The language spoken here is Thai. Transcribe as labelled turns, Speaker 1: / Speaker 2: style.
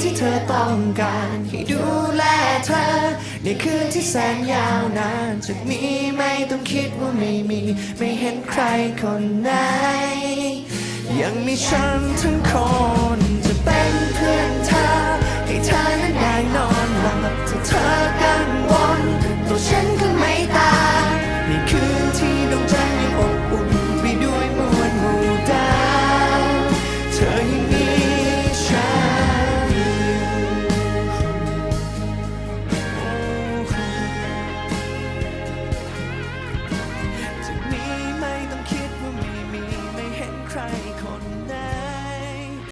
Speaker 1: ที่เธอต้องการให้ดูแลเธอ ในคืนที่แสนยาวนานจากนี้ไม่ต้องคิดว่าไม่มี ไม่เห็นใครคนไหน ยังมีฉันทั้งคน like on me.